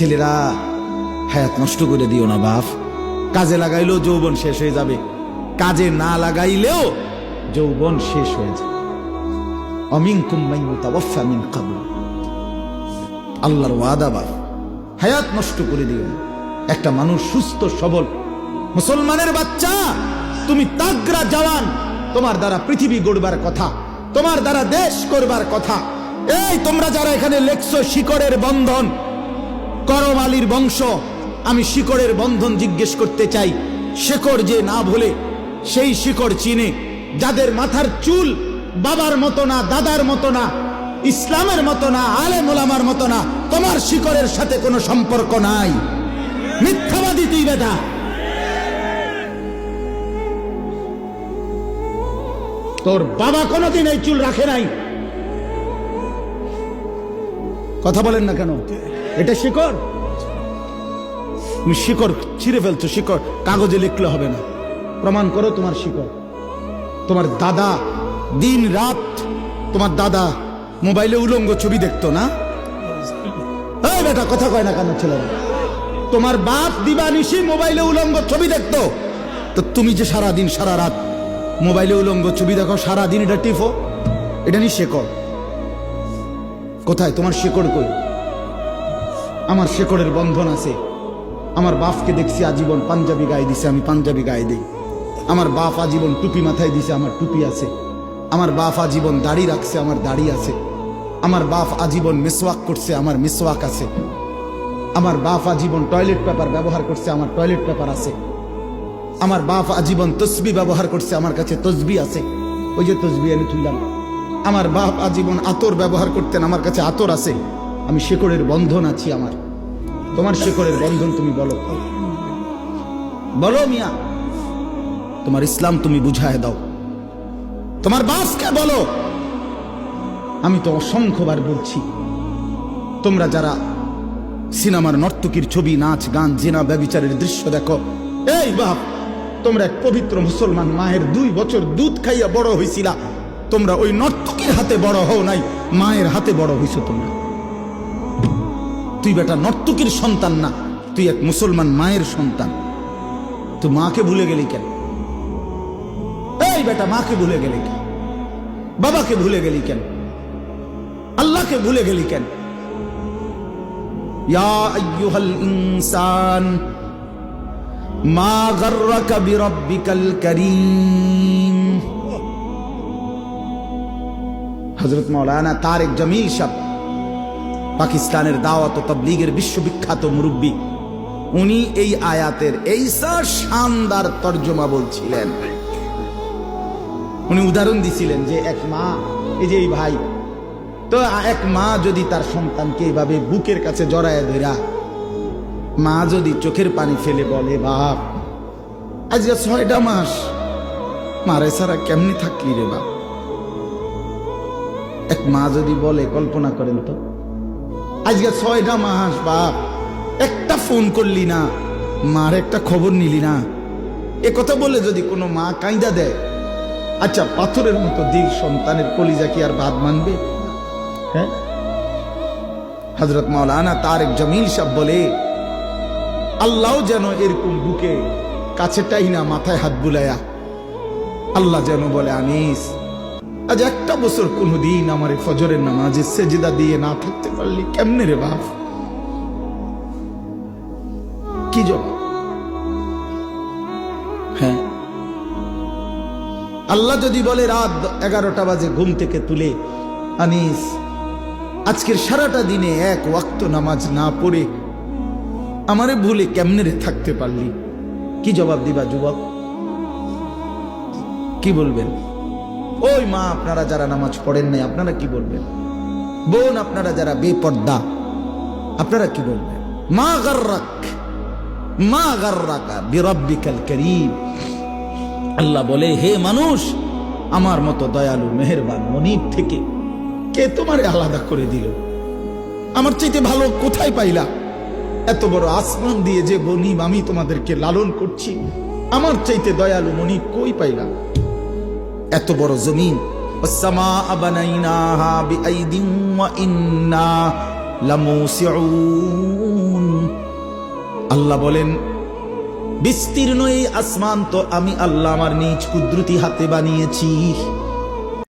ছেলেরা, হায়াত নষ্ট করে দিও না বাপ। কাজে লাগাইলেও যৌবন শেষ হয়ে যাবে। কাজে না লাগাইলেও যৌবন শেষ হয়ে যাবে। আল্লাহর হায়াত নষ্ট করে দিও একটা মানুষ সুস্থ, সবল, মুসলমানের বাচ্চা, তুমি তাগরা জওয়ান, তোমার দ্বারা পৃথিবী গড়বার কথা, তোমার দ্বারা দেশ করবার কথা। এই তোমরা যারা এখানে লেখছো শিকড়ের বন্ধন করম আলীর বংশ, আমি শিকড়ের বন্ধন জিজ্ঞেস করতে চাই। শেকড় যে না ভুলে, সেই শিকড় চিনে। যাদের মাথার চুল বাবার মতো না, দাদার মতো না, ইসলামের মতো না আলে মোলামার মতো না, তোমার শিকড়ের সাথে কোনো সম্পর্ক নাই। মিথ্যাবাদী তুই বেটা। তোর বাবা কোনোদিন এই চুল রাখে নাই। কথা বলেন না কেন? এটা শিকড়? তুমি শিকড় ছিঁড়ে ফেলছো, শিকড়। কাগজে লিখলে হবে না। প্রমাণ করো তোমার শিকড়। তোমার দাদা দিন রাত তোমার দাদা মোবাইলে উলঙ্গ ছবি দেখতো না? বেটা, কথা কয় না কেন ছেলেরা? তোমার বাপ দিবানিশি মোবাইলে উলঙ্গ ছবি দেখতো। তো তুমি যে সারা দিন সারা রাত মোবাইলে উলঙ্গ ছবি দেখো সারা দিন এটা টিফো, এটা নি শেকড়। কোথায়? তোমার শেকড় কই? আমার শেকড়ের বন্ধন আছে। আমার বাপকে দেখছি আজীবন পাঞ্জাবি গায়ে দিছে, আমি পাঞ্জাবি গায়ে দিই। আমার বাপ আজীবন টুপি মাথায় দিছে, আমার টুপি আছে। আমার বাপ আজীবন দাড়ি রাখছে, আমার দাড়ি আছে। আমার বাপ আজীবন মিসওয়াক করছে, আমার মিসওয়াক আছে। আমার বাপ আজীবন টয়লেট পেপার ব্যবহার করছে, আমার টয়লেট পেপার আছে। আমার বাপ আজীবন তসবি ব্যবহার করছে, আমার কাছে তসবি আছে। ওই যে তসবি আমি তুললাম। আমার বাপ আজীবন আতর ব্যবহার করতেন, আমার কাছে আতর আছে। আমি শেকড়ের বন্ধন আছি আমার। তোমার শেকড়ের বন্ধন তুমি বলো। বলো মিয়া, তোমার ইসলাম তুমি বুঝায় দাও। তোমার বাসকে বলো। আমি তো অসংখ্যবার বলছি, তোমরা যারা সিনেমার নর্তকীর ছবি, নাচ, গান, জেনা, ব্যবিচারের দৃশ্য দেখো, এই বাপ, তোমরা এক পবিত্র মুসলমান মায়ের দুই বছর দুধ খাইয়া বড় হইছিলা। তোমরা ওই নর্তকীর হাতে বড় হও নাই, মায়ের হাতে বড় হইছো তোমরা। তুই বেটা নর্তকীর সন্তান না, তুই এক মুসলমান মায়ের সন্তান। তুই মাকে ভুলে গেলি কেন? এই বেটা, মাকে ভুলে গেলি কেন? বাবাকে ভুলে গেলি কেন? আল্লাহকে ভুলে গেলি কেন? ইনসান, মা গাররাকা বিরাব্বিকাল কারীম। হযরত মাওলানা তারেক জামিল সাহেব পাকিস্তানের দাওয়াত তবলিগের বিশ্ববিখ্যাত মুরব্বী। উনি এই আয়াতের এই শানদার তর্জমা বলছিলেন। উনি উদাহরণ দিছিলেন যে, এক মা, এই যে এই ভাই, তো এক মা যদি তার সন্তানকে এইভাবে বুকের কাছে জড়ায় ধরা মা যদি চোখের পানি ফেলে বলে, বাপ আজকে ছয়টা মাস, মারে সারা কেমনি থাকলি রে বাপ? এক মা যদি বলে, কল্পনা করেন তো। আজকে ছয়টা মাস, বাপ। একটা ফোন করলি না, মার একটা খবর নিলি না। এ কথা বলে যদি কোনো মা কাঁদা দেয় আচ্ছা পাথরের মতো দিল সন্তানের কলিজা কি আর বাদ মানবে? হ্যাঁ? হজরত মাওলানা তারেক জামিল সাহ বলে, আল্লাহ যেন এরকম বুকে কাছেটাই না মাথায় হাত বুলায়া, আল্লাহ যেন বলে, আনিস আজ একটা বছর কোনোদিন আমার এই ফজরের নামাজে সেজদা দিয়ে না থাকতে পারলি। কেমনে রে বাপ? কি জবাব হ্যাঁ। আল্লাহ যদি বলে রাত এগারোটা বাজে ঘুম থেকে তুলে আনিস, আজকের সারাটা দিনে এক ওয়াক্ত নামাজ না পড়ে আমারে ভুলে কেমনে রে থাকতে পারলি? কি জবাব দিবা যুবক? কি বলবেন? ওই মা, আপনারা যারা নামাজ পড়েন নাই, আপনারা কি বলবেন? বোন, আপনারা যারা বেপর্দা, আপনারা কি বলবেন? মা গার্রাক, মা গার্রাকা বিরব্বিকাল করিম। আল্লাহ বলে, হে মানুষ, আমার মতো দয়ালু, মেহেরবান, মনিব থেকে কে তোমারে আলাদা করে দিল? আমার চাইতে ভালো কোথায় পাইলা? এত বড় আসমান দিয়ে যে বনিব আমি তোমাদেরকে লালন করছি, আমার চাইতে দয়ালু, মনিব কই পাইলা? এত বড় জমিন। আল্লাহ বলেন, বিস্তীর্ণ এই আসমান তো আমি আল্লাহ আমার নিজ কুদরতি হাতে বানিয়েছি।